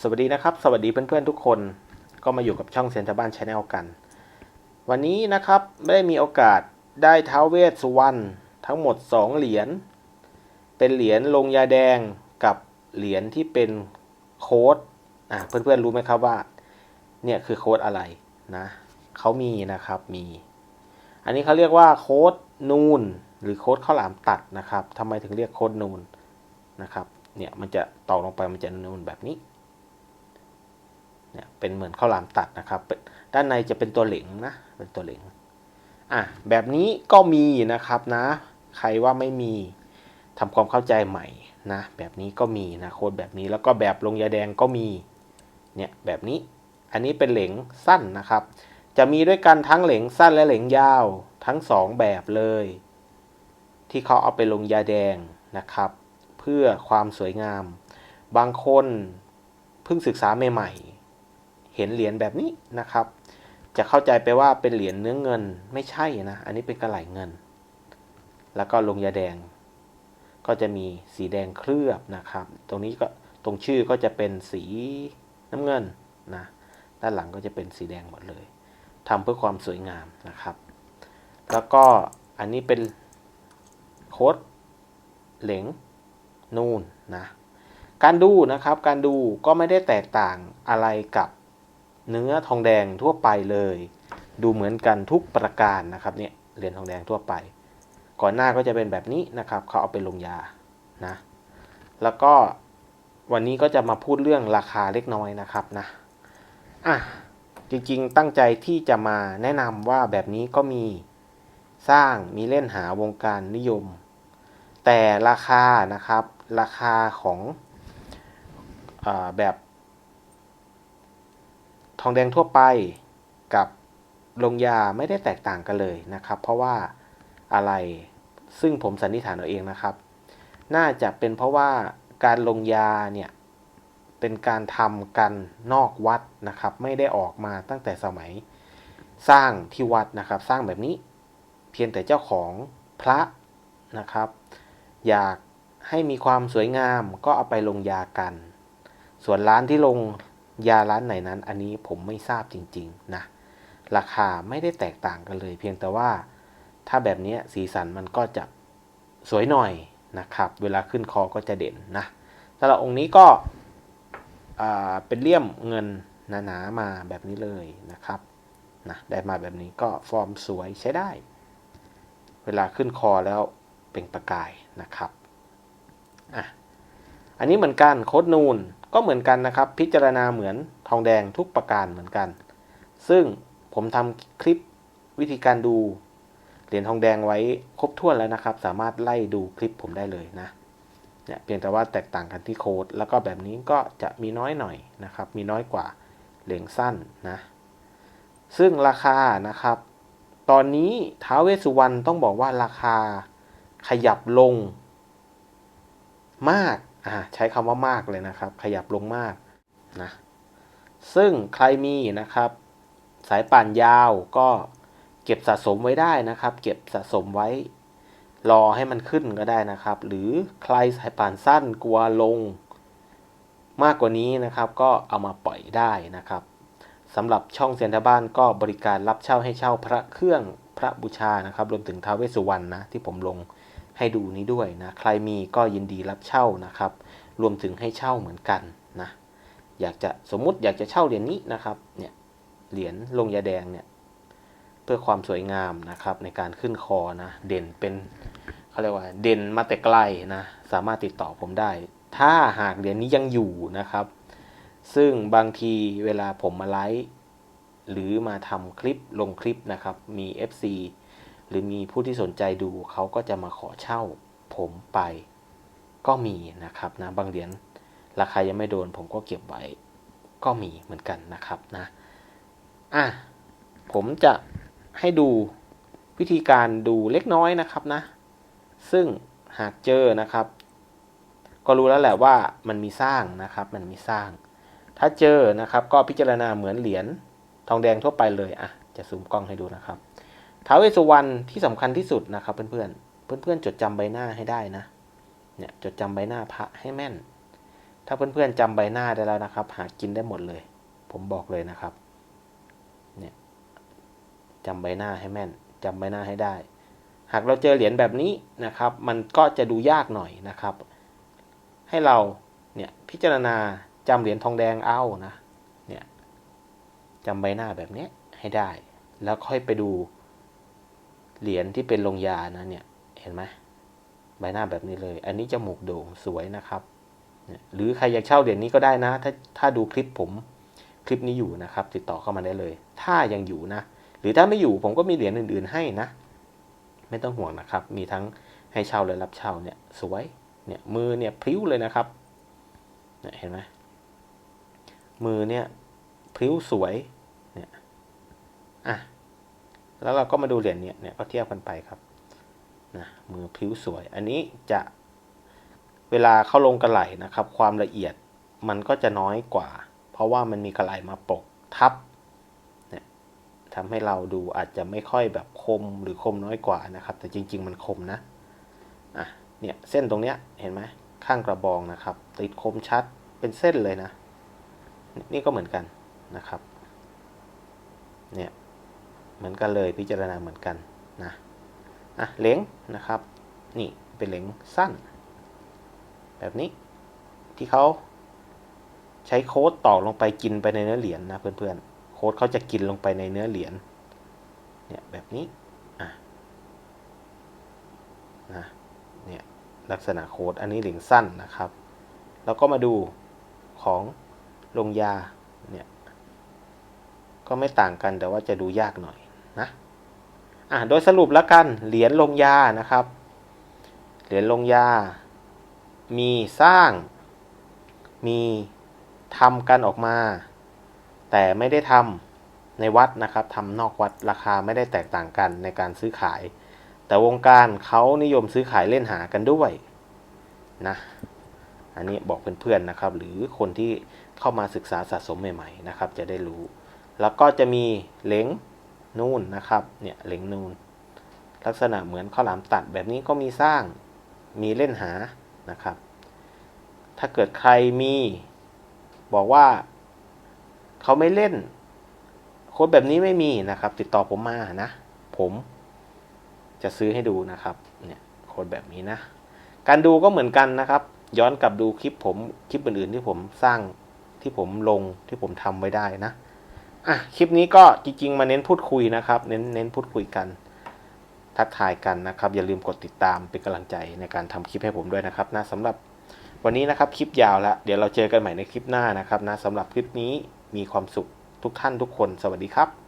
สวัสดีนะครับ สวัสดีเพื่อนๆทุกคน ก็มาอยู่กับช่องเซนทบ้านชาแนลกัน วันนี้นะครับไม่ได้มีโอกาสได้ท้าวเวสสุวรรณทั้งหมด 2 เหรียญ เป็นเหรียญลงยาแดงกับเหรียญที่เป็นโค้ดอะเพื่อนๆรู้ไหมครับว่า เนี่ยคือโค้ดอะไรนะเขามีนะครับมี อันนี้เขาเรียกว่าโค้ดนูนหรือโค้ดข้าวหลามตัดนะครับทำไมถึงเรียกโค้ดนูนนะครับเนี่ยมันจะตอกลงไปมันจะนูนแบบนี้ เนี่ยเป็นเหมือนข้าวหลามตัดนะครับ ด้านในจะเป็นตัวเหลงนะ เป็นตัวเหลงอะแบบนี้ก็มีนะครับนะ ใครว่าไม่มีทำความเข้าใจใหม่นะแบบนี้ก็มีนะโค้ดแบบนี้แล้วก็แบบลงยาแดงก็มีเนี่ยแบบนี้อันนี้เป็นเหลงสั้นนะครับ จะมีด้วยกันทั้งเหลงสั้นและเหลงยาวทั้งสองแบบเลย ที่เขาเอาไปลงยาแดงนะครับ เพื่อความสวยงาม บางคนเพิ่งศึกษาใหม่ เห็นเหรียญแบบนี้นะครับ จะเข้าใจไปว่าเป็นเหรียญเนื้อเงินไม่ใช่นะ อันนี้เป็นกระไหลเงิน แล้วก็ลงยาแดง ก็จะมีสีแดงเคลือบนะครับ ตรงนี้ก็ตรงชื่อก็จะเป็นสีน้ำเงินนะ ด้านหลังก็จะเป็นสีแดงหมดเลยทำเพื่อความสวยงามนะครับ แล้วก็อันนี้เป็นโค้ดเหลงนูนนะ การดูนะครับ การดูก็ไม่ได้แตกต่างอะไรกับ เนื้อทองแดงทั่วไปเลย ดูเหมือนกันทุกประการนะครับเนี่ยเหรียญทองแดงทั่วไป ก่อนหน้าก็จะเป็นแบบนี้นะครับเขาเอาไปลงยานะแล้วก็วันนี้ก็จะมาพูดเรื่องราคาเล็กน้อยนะครับนะอะจริงๆตั้งใจที่จะมาแนะนำว่าแบบนี้ก็มีสร้างมีเล่นหาวงการนิยม แต่ราคานะครับราคาของอแบบ องแดงทั่วไปกับลงยาไม่ได้แตกต่างกันเลยนะครับ เพราะว่าอะไรซึ่งผมสันนิษฐานเอาเองนะครับ น่าจะเป็นเพราะว่าการลงยาเนี่ยเป็นการทำกันนอกวัดนะครับ ไม่ได้ออกมาตั้งแต่สมัยสร้างที่วัดนะครับ สร้างแบบนี้เพียงแต่เจ้าของพระนะครับ อยากให้มีความสวยงามก็เอาไปลงยากัน ส่วนร้านที่ลง ยาร้านไหนนั้น อันนี้ผมไม่ทราบจริงๆนะราคาไม่ได้แตกต่างกันเลย เพียงแต่ว่าถ้าแบบนี้สีสันมันก็จะสวยหน่อยนะครับ เวลาขึ้นคอก็จะเด่นนะสำหรับองค์นี้ก็เป็นเลี่ยมเงินหนาๆมาแบบนี้เลยนะครับนะได้มาแบบนี้ก็ฟอร์มสวยใช้ได้ เวลาขึ้นคอแล้วเปล่งประกายนะครับอะอันนี้เหมือนกันโคดนูน ก็เหมือนกันนะครับ พิจารณาเหมือนทองแดงทุกประการเหมือนกัน ซึ่งผมทำคลิปวิธีการดูเหรียญทองแดงไว้ครบถ้วนแล้วนะครับ สามารถไล่ดูคลิปผมได้เลยนะเนี่ยเพียงแต่ว่าแตกต่างกันที่โค้ดแล้วก็แบบนี้ก็จะมีน้อยหน่อยนะครับ มีน้อยกว่าเหรียญสั้นนะซึ่งราคานะครับ ตอนนี้ท้าวเวสสุวรรณต้องบอกว่าราคาขยับลงมาก อ่าใช้คำว่ามากเลยนะครับ ขยับลงมากนะซึ่งใครมีนะครับ สายป่านยาวก็เก็บสะสมไว้ได้นะครับ เก็บสะสมไว้ รอให้มันขึ้นก็ได้นะครับ หรือใครสายป่านสั้นกลัวลง มากกว่านี้นะครับก็เอามาปล่อยได้นะครับสำหรับช่องเซียนทบ้านก็บริการรับเช่าให้เช่าพระเครื่องพระบูชานะครับ รวมถึงท้าวเวสสุวรรณนะที่ผมลง ให้ดูนี้ด้วยนะ ใครมีก็ยินดีรับเช่านะครับ รวมถึงให้เช่าเหมือนกันนะ อยากจะสมมุติอยากจะเช่าเหรียญนี้นะครับ เนี่ย เหรียญลงยาแดงเนี่ย เพื่อความสวยงามนะครับในการขึ้นคอนะ เด่นเป็นเขาเรียกว่า เด่นมาแต่ไกลนะ สามารถติดต่อผมได้ ถ้าหากเหรียญนี้ยังอยู่นะครับ ซึ่งบางทีเวลาผมมาไลฟ์หรือมาทำคลิปลงคลิปนะครับ มี FC หรือมีผู้ที่สนใจดูเขาก็จะมาขอเช่าผมไป ก็มีนะครับนะบางเหรียญราคายังไม่โดนผมก็เก็บไว้ ก็มีเหมือนกันนะครับนะอะผมจะให้ดูวิธีการดูเล็กน้อยนะครับนะ ซึ่งหากเจอนะครับ ก็รู้แล้วแหละว่ามันมีสร้างนะครับ มันมีสร้าง ถ้าเจอนะครับ ก็พิจารณาเหมือนเหรียญทองแดงทั่วไปเลยอะจะซูมกล้องให้ดูนะครับ ท้าวเวสสุวรรณที่สำคัญที่สุดนะครับเพื่อนๆ เพื่อนๆจดจำใบหน้าให้ได้นะ เนี่ยจดจำใบหน้าพระให้แม่น ถ้าเพื่อนๆจำใบหน้าได้แล้วนะครับ หากินได้หมดเลย ผมบอกเลยนะครับ เนี่ยจำใบหน้าให้แม่นจำใบหน้าให้ได้ หากเราเจอเหรียญแบบนี้นะครับ มันก็จะดูยากหน่อยนะครับ ให้เราเนี่ยพิจารณาจำเหรียญทองแดงเอานะ เนี่ยจำใบหน้าแบบนี้ให้ได้ แล้วค่อยไปดู เหรียญที่เป็นลงยานะเนี่ยเห็นไหมใบหน้าแบบนี้เลย อันนี้จมูกโด่งสวยนะครับ หรือใครอยากเช่าเหรียญนี้ก็ได้นะ ถ้าถ้าดูคลิปผมคลิปนี้อยู่นะครับ ติดต่อเข้ามาได้เลย ถ้ายังอยู่นะ หรือถ้าไม่อยู่ผมก็มีเหรียญอื่น ๆ ให้นะ ไม่ต้องห่วงนะครับ มีทั้งให้เช่าและรับเช่าเนี่ยสวยเนี่ยมือเนี่ยพริ้วเลยนะครับเนี่ยเห็นไหมมือเนี่ยพริ้วสวย แล้วเราก็มาดูเหรียญเนี่ยเนี่ยก็เทียบกันไปครับนะมือพริ้วสวย อันนี้จะเวลาเข้าลงกระไหลนะครับ ความละเอียดมันก็จะน้อยกว่า เพราะว่ามันมีกระไหลมาปกทับเนี่ยทำให้เราดูอาจจะไม่ค่อยแบบคมหรือคมน้อยกว่านะครับ แต่จริง ๆ มันคมนะอะเนี่ยเส้นตรงเนี้ยเห็นไหมข้างกระบองนะครับ ติดคมชัดเป็นเส้นเลยนะ นี่ก็เหมือนกันนะครับ เนี่ย เหมือนกันเลยพิจารณาเหมือนกันนะอะเหลงนะครับ นี่เป็นเหลงสั้น แบบนี้ที่เขาใช้โค้ดตอกลงไปกินไปในเนื้อเหรียญนะเพื่อนๆโค้ดเขาจะกินลงไปในเนื้อเหรียญเนี่ยแบบนี้อะนะเนี่ยลักษณะโค้ดอันนี้เหรียญสั้นนะครับ แล้วก็มาดูของลงยาเนี่ยก็ไม่ต่างกันแต่ว่าจะดูยากหน่อย นะอะโดยสรุปแล้วกันเหรียญลงยานะครับ เหรียญลงยา มีสร้าง มีทำกันออกมา แต่ไม่ได้ทำในวัดนะครับทำนอกวัดราคาไม่ได้แตกต่างกันในการซื้อขาย แต่วงการเขานิยมซื้อขายเล่นหากันด้วยนะอันนี้บอกเพื่อนๆนะครับ หรือคนที่เข้ามาศึกษาสะสมใหม่ๆนะครับ จะได้รู้ แล้วก็จะมีเหลง นูนนะครับ เนี่ยเหลงนูน ลักษณะเหมือนข้าวหลามตัดแบบนี้ก็มีสร้าง มีเล่นหา นะครับ ถ้าเกิดใครมี บอกว่าเขาไม่เล่น โค้ดแบบนี้ไม่มีนะครับ ติดต่อผมมานะ ผมจะซื้อให้ดูนะครับ เนี่ยโค้ดแบบนี้นะ การดูก็เหมือนกันนะครับ ย้อนกลับดูคลิปผม คลิปอื่นๆที่ผมสร้างที่ผมลงที่ผมทำไว้ได้นะ อะคลิปนี้ก็จริงๆ มาเน้นพูดคุยนะครับ เน้นเน้นพูดคุยกัน ทักทายกันนะครับ อย่าลืมกดติดตามเป็นกำลังใจในการทำคลิปให้ผมด้วยนะครับนะสำหรับวันนี้นะครับคลิปยาวละเดี๋ยวเราเจอกันใหม่ในคลิปหน้านะครับนะสำหรับคลิปนี้มีความสุขทุกท่านทุกคน สวัสดีครับ